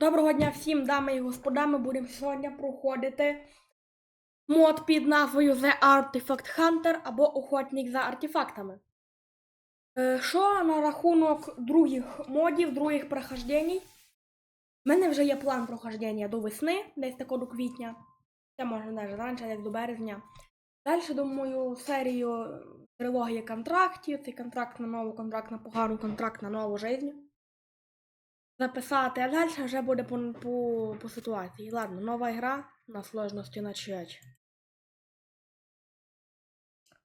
Доброго дня всім, дами і господа. Ми будемо сьогодні проходити мод під назвою The Artifact Hunter або Охотник за артефактами. Е, Що на рахунок других модів, других прохождень? У мене вже є план прохождення до весни, десь тако до квітня. Це може навіть раніше, десь до березня. Далі, думаю, серію трилогії контрактів, цей контракт на нову, контракт на погану, контракт на нову життя записати, а далі вже буде по, по, по ситуації. Ладно, нова гра на сложності начать.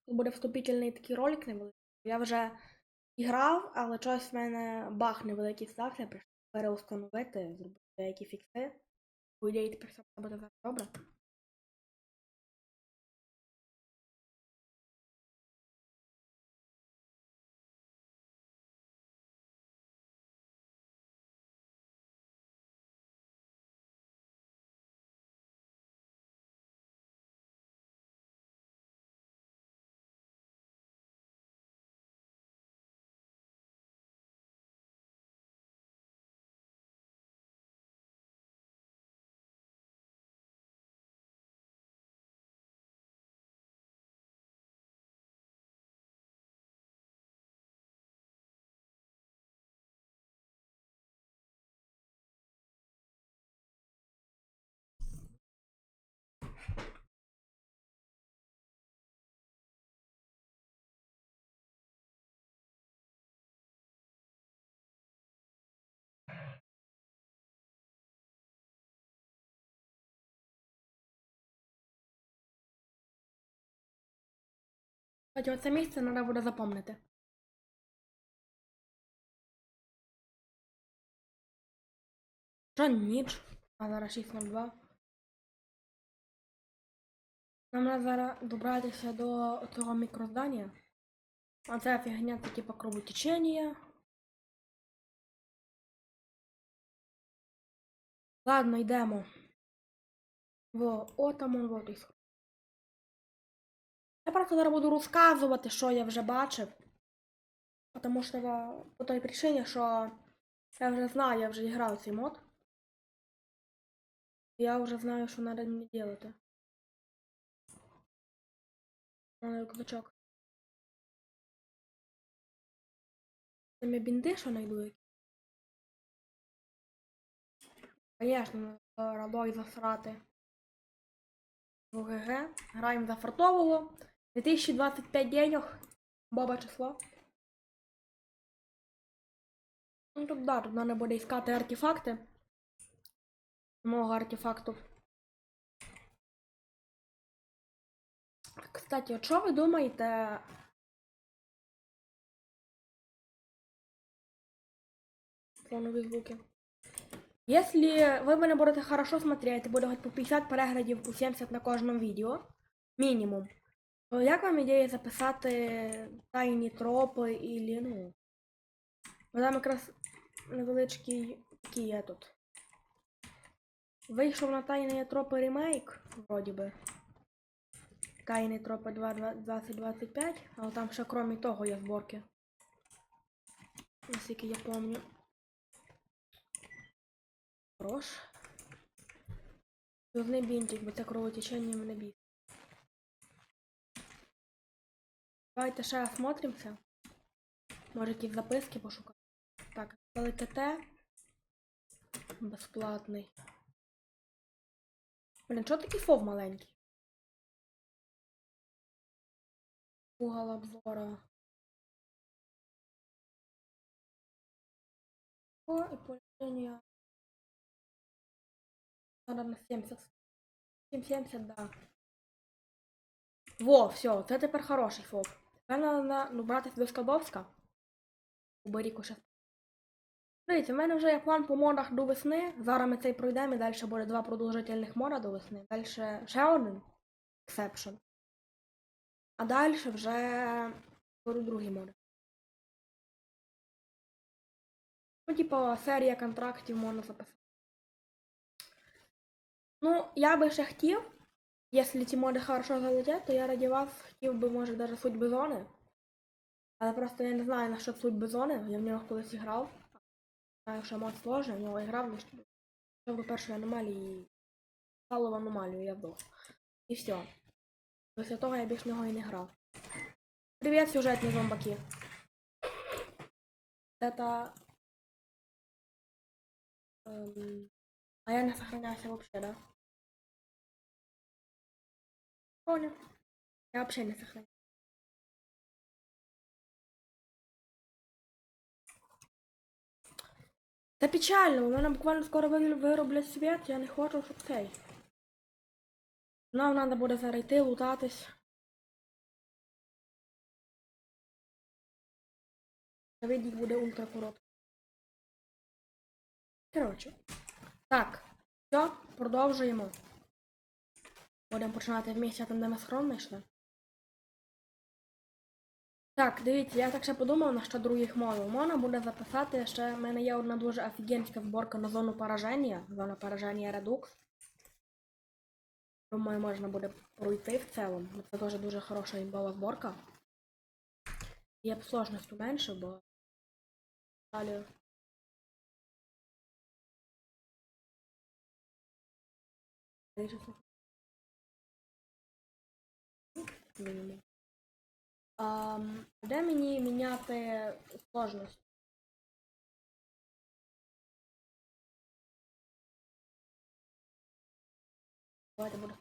Тут буде вступительний такий ролик невеликий. Я вже грав, але щось в мене баг невеликий стався, прийшов переустановити, зробити деякі фікси. По ідеї тепер буде добре. Кстати, оце місце треба буде запомнити. Що ніч? А зараз 6.02. Нам треба зараз добратися до цього мікроздання. А це фігня це типа кровотечення. Ладно, йдемо. Во, о там он вот Я просто зараз буду розказувати, що я вже бачив. Тому що по той причині, що я вже знаю, я вже грав цей мод. Я вже знаю, що треба мені робити. У мене рюкзачок. Там я бінди, що знайду. Звісно, рабой засрати. ОГГ. Граємо за фартового. 2025 денег. Баба число. Ну тут да, тут треба буде іскати артефакти. Много артефактів. Кстати, от що ви думаєте? Фонові звуки. Если ви мене будете хорошо смотреть, буде хоч по 50 переглядів по 70 на кожному відео, мінімум. Як вам ідея записати тайні тропи і ну. бо Там якраз невеличкий такий є тут. Вийшов на тайні тропи ремейк, вроді би. Тайні тропи 2 2025, але там ще крім того є зборки. Наскільки я пам'ятаю. Хорош. Головний бінтик, бо це кровотечення мене бісить. Давайте ще осмотримся. Може якісь записки пошукати. Так, ЛТТ. Безплатний. Блін, чого такий фов маленький? Угол обзора. О, і полення. Надо на 70. 770, да. Во, все, це тепер хороший фоб. Тепер треба ну, братись до Скадовська. У Баріку ще. Дивіться, в мене вже є план по модах до весни. Зараз ми цей пройдемо і далі буде два продовжительних мода до весни. Далі ще один ексепшн. А далі вже беру другі моди. Ну, типа, серія контрактів можна записати. Ну, я би ще хотів, якщо ці моди хорошо залетять, то я раді вас хотів би, може, навіть судьби зони. Але просто я не знаю насчет судьби зони, я в нього колись грав. Знаю, що мод сложний, в нього грав. Пішов до першої аномалії. Стало в аномалію, я вдох. І все. Після того я більш в нього і не грав. Привіт, сюжетні зомбаки. Это... Эм... А я не сохранялся вообще, да? Я вообще не сохранялся. Це печально, у мене буквально скоро ви- вироблять світ, я не хочу, щоб цей. Нам треба буде зараз йти, лутатись. Відік буде ультра короткий. Коротше. Так, все, продовжуємо. Будемо починати в місці там, де ми схрон знайшли. Так, дивіться, я так ще подумав на що других мовів. Можна буде записати ще. в мене є одна дуже офігенська зборка на зону пораження. Зона пораження Redux. Думаю, можна буде пройти в цілому. Це теж дуже хороша імбова зборка. Я б сложність уменшив, бо далі. Мінімум. Ам, де мені міняти сложність? Давайте буду.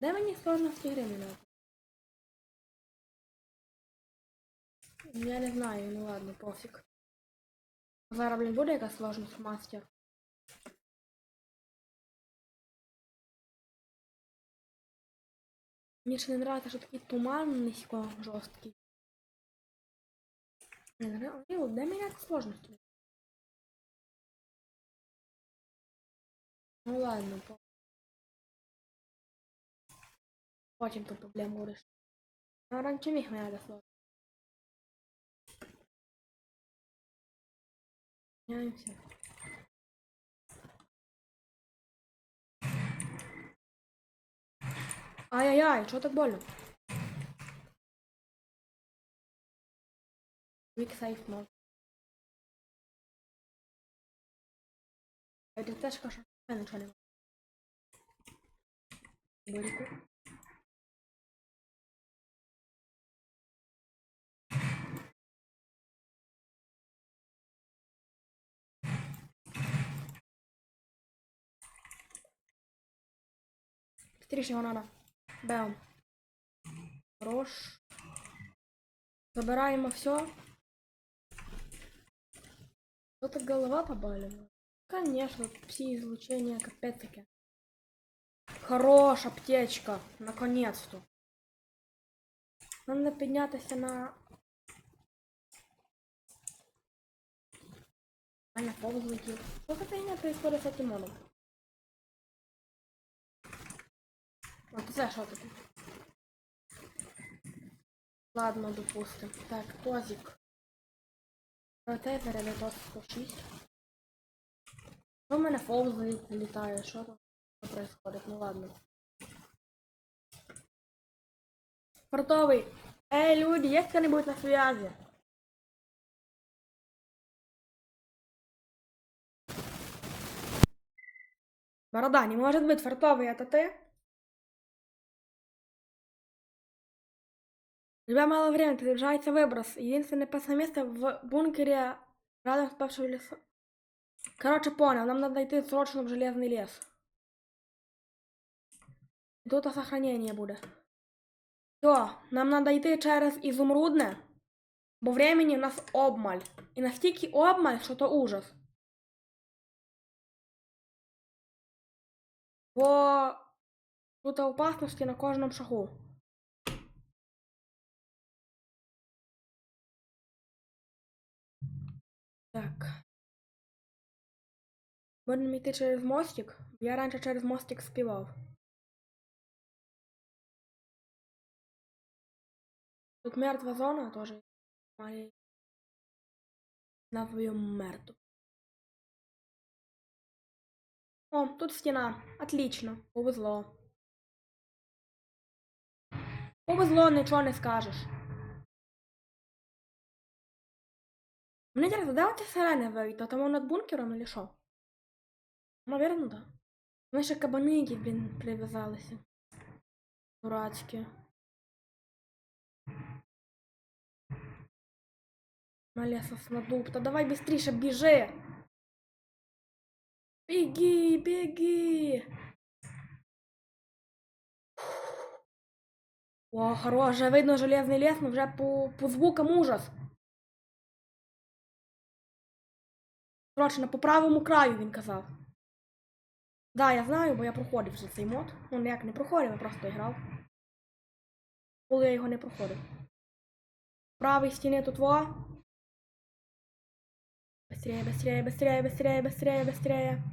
Де мені сложності гри міняти? Я не знаю, ну ладно, пофіг. Зараз, блін, буде якась сложність мастер. Мені ще не нравится, що такий туман низько жорсткий. Де міняти сложності? Ну ладно, по... Потім ту проблему решить. А раніше міг міняти сложності. Міняємося. Ай-яй-яй, что так больно? Quick save mode. Это теж каша. Я нічого не Борику. Быстрее его надо. Бем. Хорош. Забираємо все. Что-то голова побаливает. Конечно, пси-излучение капец таки. Хорош, аптечка. Наконец-то. Надо піднятися на... А на пол злетів. Что за фигня происходит с этим моном? Вот це що таке? Ладно, допустим. Так, тозик. Протезер Витос 106. Що в мене фол залітає? Що там що происходит? Ну ладно. Портовый. Эй, люди, есть кто-нибудь на связи? Борода, не может быть, фартовый, это ты? Тебя мало времени, приближается выброс. Единственное опасное место в бункере рядом с павшим лесом. Короче, понял, нам надо идти срочно в железный лес. Тут сохранение будет. Все, нам надо йти через ізумрудне, бо времени у нас обмаль. І настільки обмаль, що то ужас. Бо тут опасності на кожному шагу. Так. Будемо йти через мостик. Я раніше через мостик співав. Тут мертва зона тоже. Має назвою мертв. О, тут стена. Отлично. Повезло. Повезло, нічого не скажеш. Мені інтересно, де оці сирени вийти? Там над бункером или що? Наверно, да. Вони ще кабани якісь, блін, прив'язалися. Дурацькі. Маля соснодуб, та давай быстріше біжи. Беги, беги. О, хорош, видно железний лес, ну вже по, по звукам ужас. Срочно, по правому краю, він казав. Да, я знаю, бо я проходив вже цей мод. Ну, ніяк не проходив, я просто грав. Коли я його не проходив. Правий стіни тут во. Быстрее, быстрее, быстрее, быстрее, быстрее, быстрее.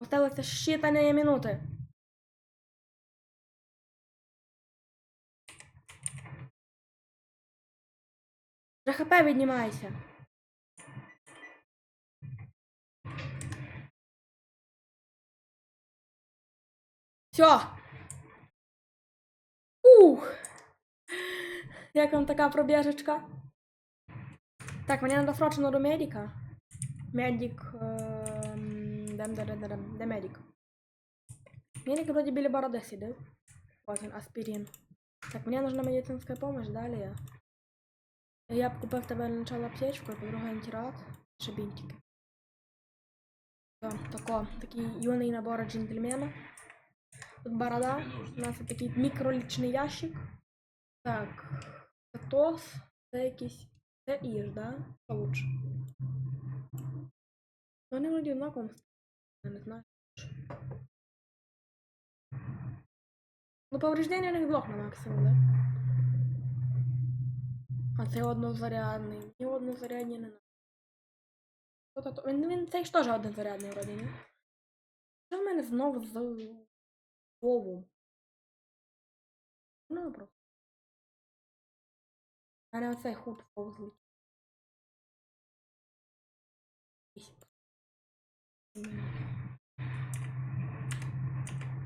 Осталося считані минути. Вже хп віднімайся. Все. Ух. Як вам така пробіжечка? Так, мені треба срочно до медика. Медик. ем, де, медик? Медик вроде біля бороди сидів. Ось він, аспірин. Так, мені нужна медицинська помощь, далі. Я б купив тебе для начала аптечку, а по-друге антирад, ще бінтики. Тако, такий юний набор джентльмена. Тут борода, у нас такий мікролічний ящик. Так, це тос, це якийсь. Це іж, да? Що лучше? Вони вроді однаково. Я не знаю. Ну, повреждення у них двох на максимум, да? А це однозарядний. Мені однозарядні не надо. Він, він цей ж теж однозарядний вроді, ні? Що в мене знову з Вову? Ну, просто. У оцей худ повзли.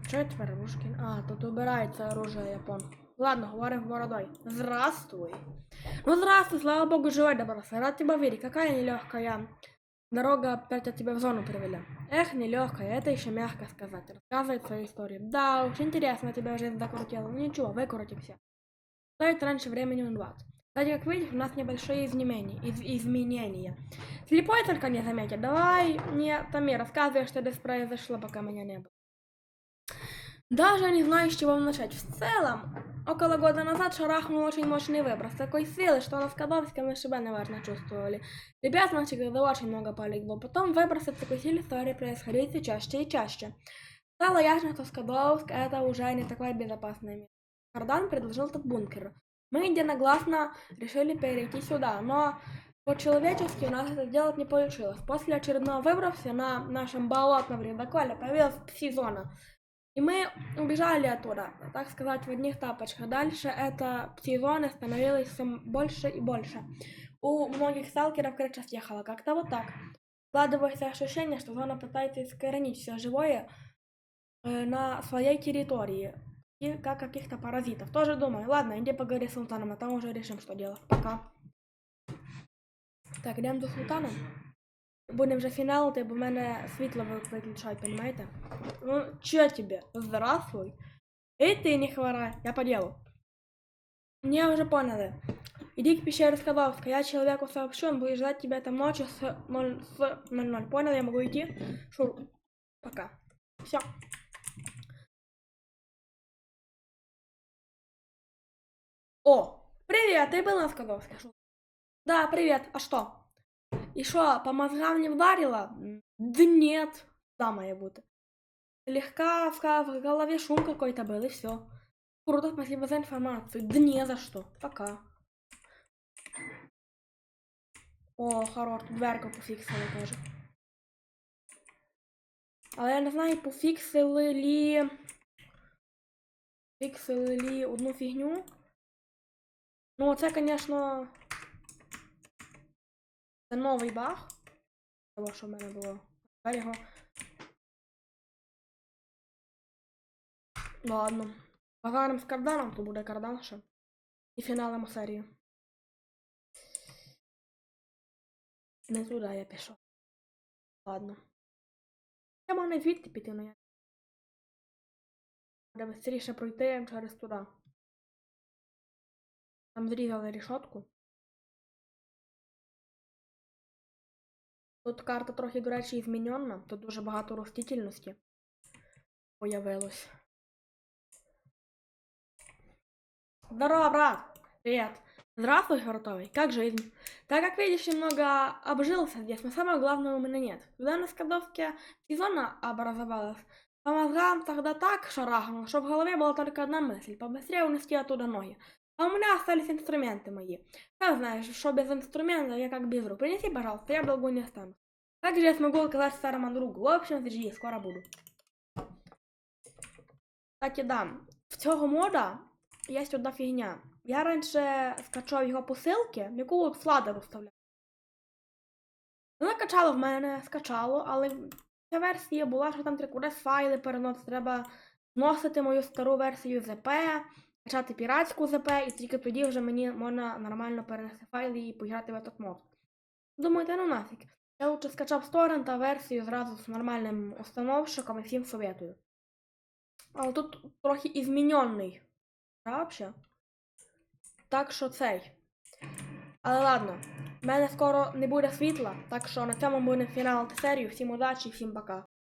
Четверо Рушкин. А, тут убирается оружие япон. Ладно, говорим бородой. Здравствуй. Ну, здравствуй, слава богу, живой добрался. Рад тебя видеть. Какая нелегкая дорога опять от тебя в зону привели. Эх, нелегкая, это еще мягко сказать. Рассказывает свою историю. Да уж, интересно тебя жизнь закрутила. Ну ничего, выкрутимся. Стоит раньше времени на 20. Кстати, как видишь, у нас небольшие изменения. Из- изменения. Слепой только не заметит. Давай мне, Томи, рассказывай, что здесь произошло, пока меня не было. Даже не знаю, с чего начать. В целом, около года назад шарахнул очень мощный выброс. Такой силы, что на Скадовске мы себя неважно чувствовали. Ребят наших когда очень много полегло. Потом выбросы такой силы стали происходить все чаще и чаще. Стало ясно, что Скадовск это уже не такое безопасное место. Кардан предложил этот бункер. Мы единогласно решили перейти сюда, но по-человечески у нас это сделать не получилось. После очередного выброса на нашем болотном ледоколе появилась пси-зона. И мы убежали оттуда, так сказать, в одних тапочках. Дальше эта пси-зона становилась все больше и больше. У многих сталкеров крыша съехала. Как-то вот так. Складывается ощущение, что зона пытается искоренить все живое э, на своей территории. И как каких-то паразитов. Тоже думаю, ладно, иди поговори с султаном, а там уже решим, что делать. Пока. Так, йдемо до султана. Будемо вже фіналити, бо в мене світло ви- виключають, понимаете? Ну, чё тебе? Здравствуй. Эй, ты не хворай, я по делу. Мне уже поняли. Иди к пещере Скадовска, я человеку сообщу, он будет ждать тебя там ночью с 0, с 00. Понял, я могу идти? Шур. Пока. Все. О, привет, ты был на Скадовске? Шо? Да, привет, а что? И что, по мозгам не вдарило? М, Да нет, да, моя бути. В, голове шум какой-то был, и все. Круто, спасибо за информацию. Да не за что. Пока. О, хорош, тут дверку пофіксили теж. Але я не знаю, пофіксили лі. Фіксили лі одну фігню. Ну, це, звісно. Це новий баг. Того, що в мене було. Тепер його. Ладно. Базаром з карданом, то буде кардан ще. І фіналем серії. Не туди я пішов. Ладно. Я можу не звідти піти, але я. Буде швидше пройти через туди. Там зрізали рішотку. Тут карта трохи, до речі, змінена. Тут дуже багато ростительності появилось. Здорово, брат! Привет! Здравствуй, Горотовый. Как жизнь? Так как видишь, немного обжился здесь, но самое главное у меня нет. Когда на Скадовке сезона образовалась, по мозгам тогда так шарахнуло, что в голове была только одна мысль – побыстрее унести оттуда ноги. А у меня остались инструменты мои. Как знаешь, что без инструмента я как без рук. Принеси, пожалуйста, я в долгу не останусь. Как же я смогу оказать старому другу? В общем, жди, скоро буду. Кстати, да, в цього мода є одна фігня. Я раніше скачав його посилки, яку от фладер вставляв. Вона качала в мене, скачало, але ця версія була, що там треба кудись файли переносити, треба зносити мою стару версію ЗП, качати піратську ЗП, і тільки тоді вже мені можна нормально перенести файли і пограти в этот мод. Думаєте, ну нафіг. Я лучше скачав з торрента версію зразу з нормальним установщиком і всім советую. Але тут трохи і зміньонний. Вообще. Так що цей. Але ладно, в мене скоро не буде світла, так що на цьому будемо фіналити серію. Всім удачі, всім пока.